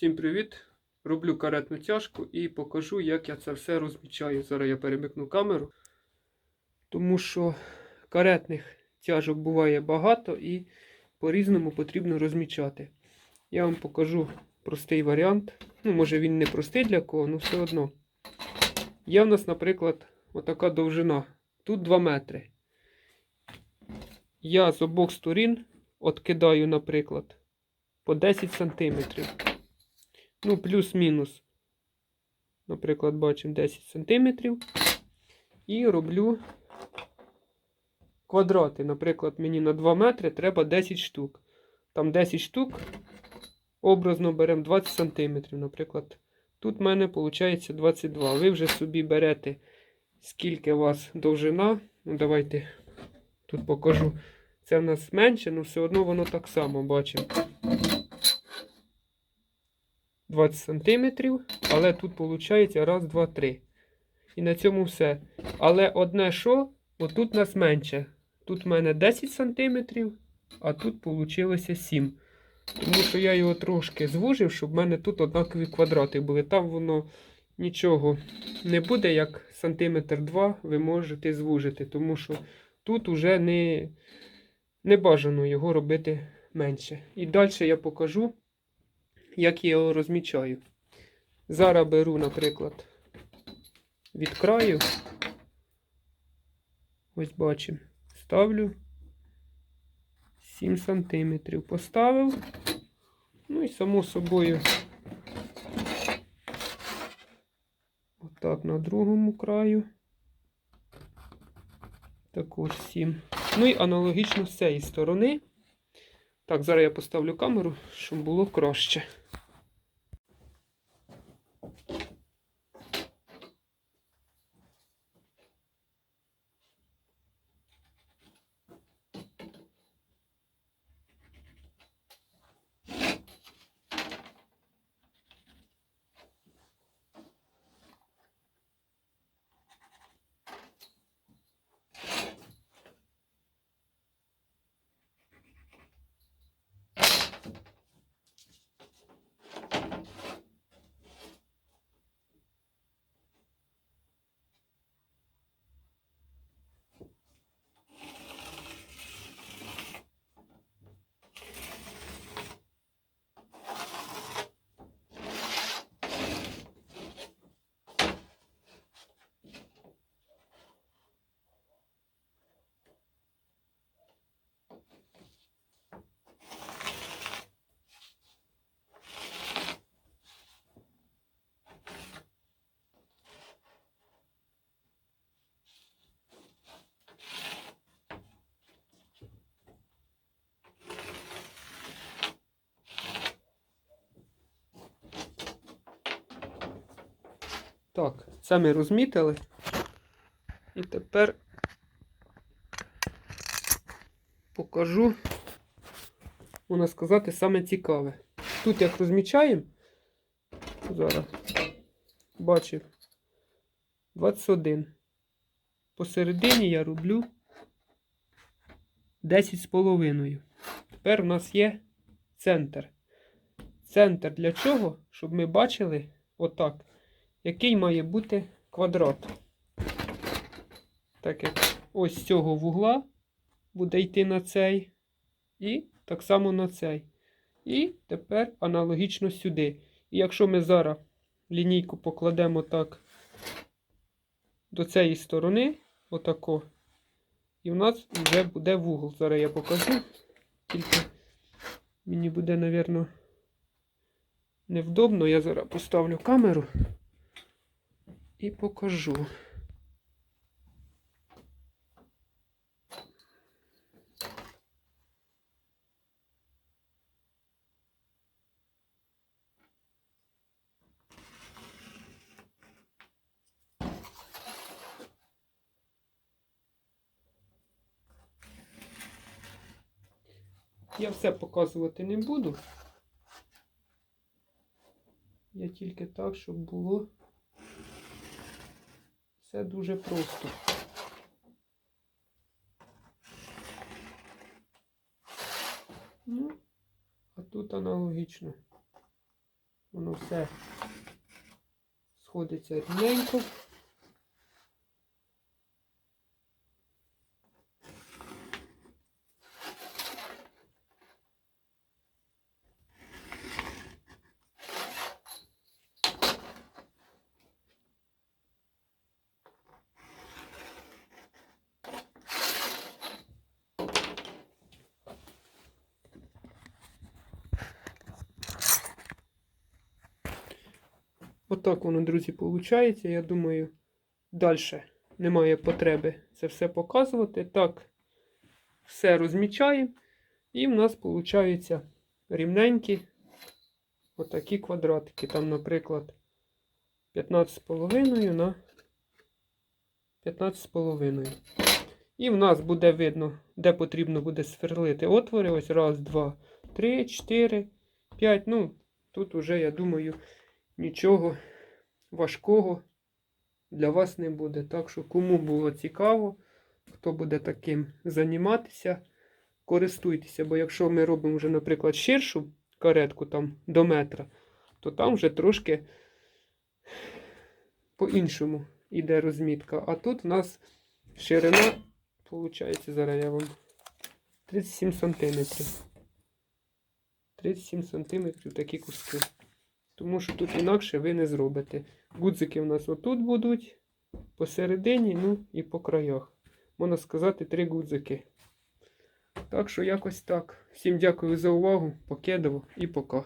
Всім привіт! Роблю каретну тяжку і покажу, як я це все розмічаю. Зараз я перемикну камеру, тому що каретних тяжок буває багато і по-різному потрібно розмічати. Я вам покажу простий варіант. Ну, може він не простий для кого, але все одно. Є в нас, наприклад, отака довжина. Тут 2 метри. Я з обох сторін откидаю, наприклад, по 10 сантиметрів. Ну, плюс-мінус. Наприклад, бачимо 10 сантиметрів. І роблю квадрати. Наприклад, мені на 2 метри треба 10 штук. Там 10 штук. Образно беремо 20 сантиметрів. Наприклад, тут в мене виходить 22. Ви вже собі берете, скільки у вас довжина. Ну, давайте тут покажу. Це в нас менше, але все одно воно так само бачимо. 20 сантиметрів, але тут виходить раз, два, три. І на цьому все. Але одне що, отут нас менше. Тут в мене 10 сантиметрів, а тут вийшло 7. Тому що я його трошки звужив, щоб в мене тут однакові квадрати були. Там воно нічого не буде, як сантиметр 2 ви можете звужити. Тому що тут уже не, не бажано його робити менше. І далі я покажу як я його розмічаю. Зараз беру, наприклад, від краю. Ось бачимо. Ставлю 7 сантиметрів. Поставив. Ну і само собою. Отак на другому краю. Також 7. Ну і аналогічно з цієї сторони. Так, зараз я поставлю камеру, щоб було краще. Так, це ми розмітили. І тепер покажу, можна сказати, саме цікаве. Тут як розмічаємо, зараз бачив 21. Посередині я роблю 10 з половиною. Тепер у нас є центр. Центр для чого? Щоб ми бачили отак який має бути квадрат. Так як ось з цього вугла буде йти на цей, і так само на цей. І тепер аналогічно сюди. І якщо ми зараз лінійку покладемо так до цієї сторони, отако, і в нас вже буде вугол. Зараз я покажу. Тільки мені буде, мабуть, невдобно. Я зараз поставлю камеру і покажу. Я все показувати не буду. Я тільки так, щоб було все дуже просто. Ну, а тут аналогічно. Воно все сходиться рівненько. Отак воно, друзі, виходить. Я думаю, далі немає потреби це все показувати. Так, все розмічаємо. І в нас виходить рівненькі отакі квадратики. Там, наприклад, 15,5 на 15,5. І в нас буде видно, де потрібно буде сверлити отвори. Ось раз, два, три, чотири, п'ять. Ну, тут уже, я думаю, нічого важкого для вас не буде. Так що, кому було цікаво, хто буде таким займатися, користуйтеся. Бо якщо ми робимо вже, наприклад, ширшу каретку там до метра, то там вже трошки по-іншому йде розмітка. А тут в нас ширина, виходить, зараз я вам 37 сантиметрів. 37 сантиметрів такі куски. Тому що тут інакше ви не зробите. Гудзики у нас отут будуть, посередині, ну і по краях. Можна сказати, три гудзики. Так що якось так. Всім дякую за увагу. Покедово і пока.